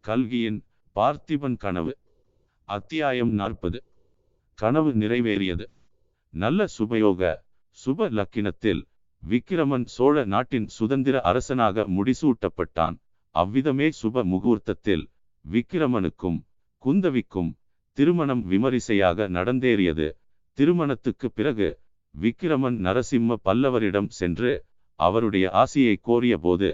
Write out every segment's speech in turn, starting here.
கல்கியின் பார்த்திபன் கனவு. அத்தியாயம் நாற்பது. கனவு நிறைவேறியது. நல்ல சுபயோக சுப லக்கினத்தில் விக்கிரமன் சோழ நாட்டின் சுதந்திர அரசனாக முடிசூட்டப்பட்டான். அவ்விதமே சுப முகூர்த்தத்தில் விக்கிரமனுக்கும் குந்தவிக்கும் திருமணம் விமரிசையாக நடந்தேறியது. திருமணத்துக்கு பிறகு விக்கிரமன் நரசிம்ம பல்லவரிடம் சென்று அவருடைய ஆசியை கோரியபோது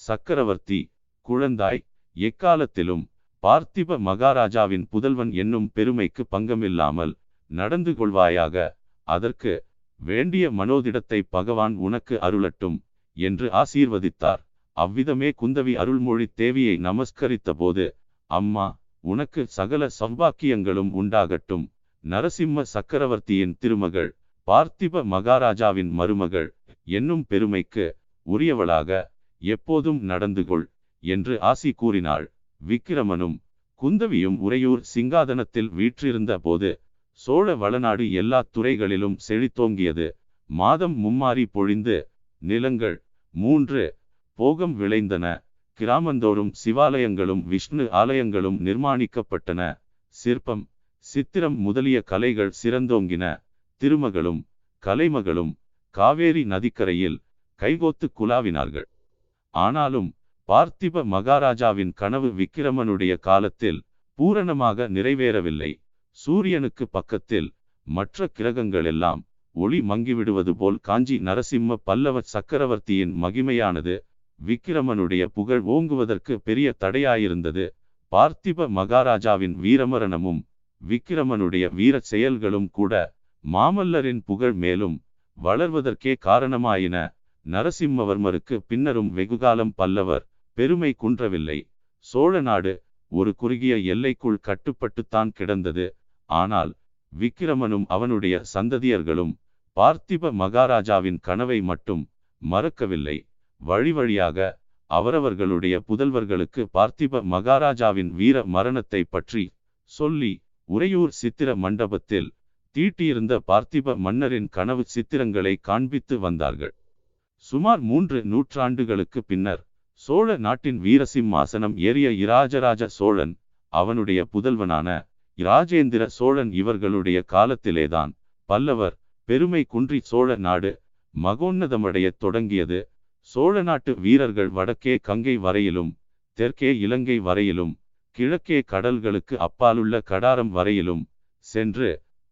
சக்கரவர்த்தி குழந்தாய் எக்காலத்திலும் பார்த்திப மகாராஜாவின் புதல்வன் என்னும் பெருமைக்கு பங்கமில்லாமல் நடந்து கொள்வாயாக? அதற்கு வேண்டிய மனோதிடத்தை பகவான் உனக்கு அருளட்டும் என்று ஆசீர்வதித்தார். அவ்விதமே குந்தவி அருள்மொழி தேவியை நமஸ்கரித்த போது அம்மா உனக்கு சகல சௌபாக்கியங்களும் உண்டாகட்டும். நரசிம்ம சக்கரவர்த்தியின் திருமகள் பார்த்திப மகாராஜாவின் மருமகள் என்னும் பெருமைக்கு உரியவளாக எப்போதும் நடந்து கொள் என்று ஆசி கூறினாள். விக்கிரமனும் குந்தவியும் உறையூர் சிங்காதனத்தில் வீற்றிருந்த போது சோழ வளநாடு எல்லா துறைகளிலும் செழித்தோங்கியது. மாதம் மும்மாரி பொழிந்து நிலங்கள் மூன்று போகம் விளைந்தன. கிராமந்தோறும் சிவாலயங்களும் விஷ்ணு ஆலயங்களும் நிர்மாணிக்கப்பட்டன. சிற்பம் சித்திரம் முதலிய கலைகள் சிறந்தோங்கின. திருமகளும் கலைமகளும் காவேரி நதிக்கரையில் கைகோத்து குலாவினார்கள் ஆனாலும் பார்த்திப மகாராஜாவின் கனவு விக்கிரமனுடைய காலத்தில் பூரணமாக நிறைவேறவில்லை. சூரியனுக்கு பக்கத்தில் மற்ற கிரகங்களெல்லாம் ஒளி மங்கிவிடுவது போல் காஞ்சி நரசிம்ம பல்லவ சக்கரவர்த்தியின் மகிமையானது விக்கிரமனுடைய புகழ் ஓங்குவதற்கு பெரிய தடையாயிருந்தது. பார்த்திப மகாராஜாவின் வீரமரணமும் விக்கிரமனுடைய வீரச் செயல்களும் கூட மாமல்லரின் புகழ் மேலும் வளர்வதற்கே காரணமாயின. நரசிம்மவர்மருக்கு பின்னரும் வெகுகாலம் பல்லவர் பெருமை குன்றவில்லை. சோழ நாடு ஒரு குறுகிய எல்லைக்குள் கட்டுப்பட்டுத்தான் கிடந்தது. ஆனால் விக்கிரமனும் அவனுடைய சந்ததியர்களும் பார்த்திப மகாராஜாவின் கனவை மட்டும் மறக்கவில்லை. வழி வழியாக அவரவர்களுடைய புதல்வர்களுக்கு பார்த்திப மகாராஜாவின் வீர மரணத்தை பற்றி சொல்லி உறையூர் சித்திர மண்டபத்தில் தீட்டியிருந்த பார்த்திப மன்னரின் கனவு சித்திரங்களை காண்பித்து வந்தார்கள். சுமார் மூன்று நூற்றாண்டுகளுக்கு பின்னர் சோழ நாட்டின் வீரசிம்மாசனம் ஏறிய இராஜராஜ சோழன் அவனுடைய புதல்வனான இராஜேந்திர சோழன் இவர்களுடைய காலத்திலேதான் பல்லவர் பெருமை குன்றி சோழ நாடு மகோன்னதமடையத் தொடங்கியது. சோழ நாட்டு வீரர்கள் வடக்கே கங்கை வரையிலும் தெற்கே இலங்கை வரையிலும் கிழக்கே கடல்களுக்கு அப்பாலுள்ள கடாரம் வரையிலும் சென்று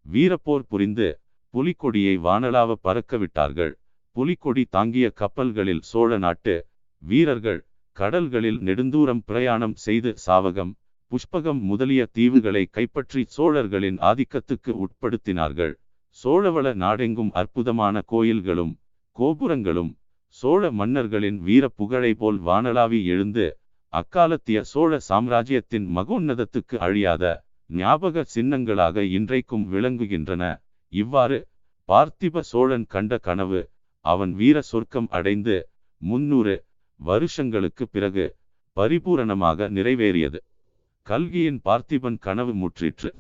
வீரப்போர் புரிந்து புலிக்கொடியை வானலாவ பறக்க விட்டார்கள் புலிக்கொடி தாங்கிய கப்பல்களில் சோழ நாட்டு வீரர்கள் கடல்களில் நெடுந்தூரம் பிரயாணம் செய்து சாவகம் புஷ்பகம் முதலிய தீவுகளை கைப்பற்றி சோழர்களின் ஆதிக்கத்துக்கு உட்படுத்தினார்கள். சோழவள நாடெங்கும் அற்புதமான கோயில்களும் கோபுரங்களும் சோழ மன்னர்களின் வீர புகழை போல் வானலாவி எழுந்து அக்காலத்திய சோழ சாம்ராஜ்யத்தின் மகோன்னதத்துக்கு அழியாத ஞாபக சின்னங்களாக இன்றைக்கும் விளங்குகின்றன. இவ்வாறு பார்த்திப சோழன் கண்ட கனவு அவன் வீர சொர்க்கம் அடைந்து முன்னூறு வருஷங்களுக்கு பிறகு பரிபூரணமாக நிறைவேறியது. கல்கியின் பார்த்திபன் கனவு முற்றிற்று.